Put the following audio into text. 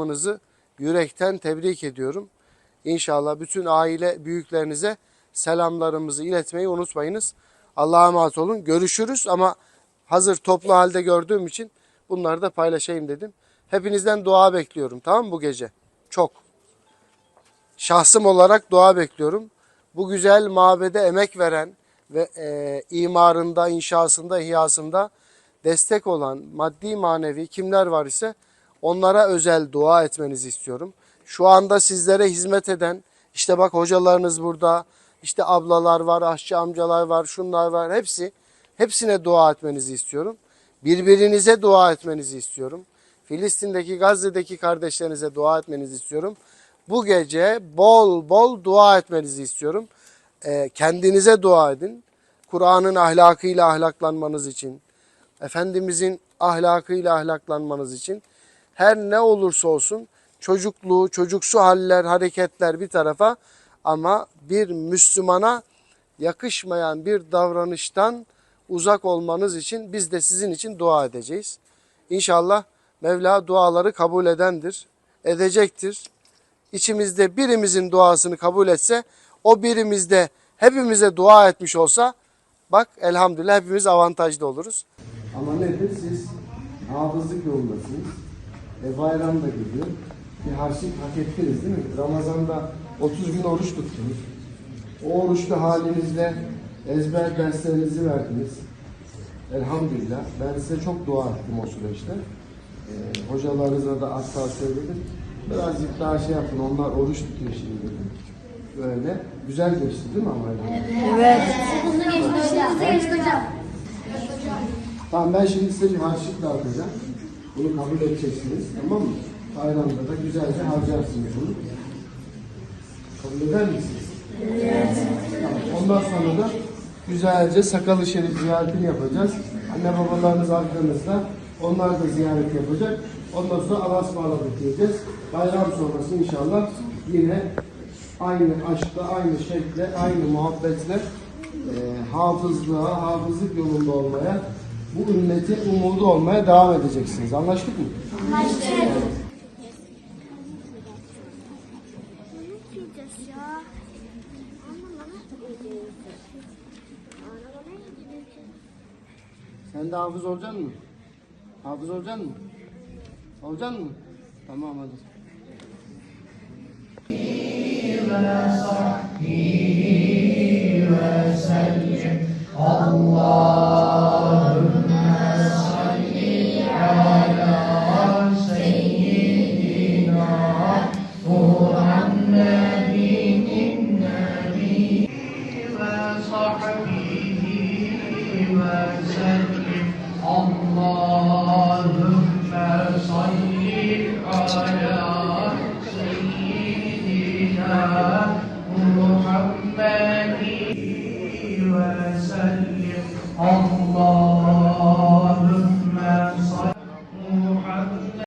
Hanımınızı yürekten tebrik ediyorum. İnşallah bütün aile büyüklerinize selamlarımızı iletmeyi unutmayınız. Allah'a emanet olun. Görüşürüz ama hazır toplu halde gördüğüm için bunları da paylaşayım dedim. Hepinizden dua bekliyorum tamam mı bu gece? Çok. Şahsım olarak dua bekliyorum. Bu güzel mabede emek veren ve e, imarında, inşasında, ihyasında destek olan maddi manevi kimler var ise onlara özel dua etmenizi istiyorum. Şu anda sizlere hizmet eden işte bak hocalarınız burada, işte ablalar var, aşçı amcalar var, şunlar var hepsi hepsine dua etmenizi istiyorum. Birbirinize dua etmenizi istiyorum. Filistin'deki, Gazze'deki kardeşlerinize dua etmenizi istiyorum. Bu gece bol bol dua etmenizi istiyorum. Ee, kendinize dua edin. Kur'an'ın ahlakıyla ahlaklanmanız için, Efendimizin ahlakıyla ahlaklanmanız için her ne olursa olsun çocukluğu, çocuksu haller, hareketler bir tarafa ama bir Müslümana yakışmayan bir davranıştan uzak olmanız için biz de sizin için dua edeceğiz. İnşallah Mevla duaları kabul edendir, edecektir. İçimizde birimizin duasını kabul etse, o birimizde hepimize dua etmiş olsa, bak elhamdülillah hepimiz avantajlı oluruz. Ama nedir? Siz hafızlık yolundasınız. E, bayram da geliyor. Bir harçlık hak ettiniz değil mi? Ramazan'da 30 gün oruç tuttunuz. O oruçlu halinizle ezber derslerinizi verdiniz. Elhamdülillah. Ben size çok dua ettim o süreçte. E, hocalarınıza da hatta söyledim. Birazcık daha şey yapın. Onlar oruç tutuyor şimdi dedim. Böyle. Güzel geçti değil mi ama? Evet. Hızlı geçti. Hızlı geçti hocam. Tamam ben şimdi size bir harçlık dağıtacağım. Bunu kabul edeceksiniz tamam mı? Bayramda da güzelce harcarsınız bunu. Kabul eder misiniz? Evet. Tamam. Ondan sonra da güzelce sakalı şerif ziyaretini yapacağız. Anne babalarınız arkanızda. Onlar da ziyaret yapacak. Ondan sonra Allah'a ısmarladık diyeceğiz. Bayram sonrası inşallah yine aynı aşkla, aynı şevkle, aynı muhabbetle e, hafızlığa, hafızlık yolunda olmaya, bu ümmetin umudu olmaya devam edeceksiniz. Anlaştık mı? Anlaştık. Sen de hafız olacaksın mı? Hafız olacaksın mı? Olacaksın mı? Tamam hadi. Allah محمد وسلم.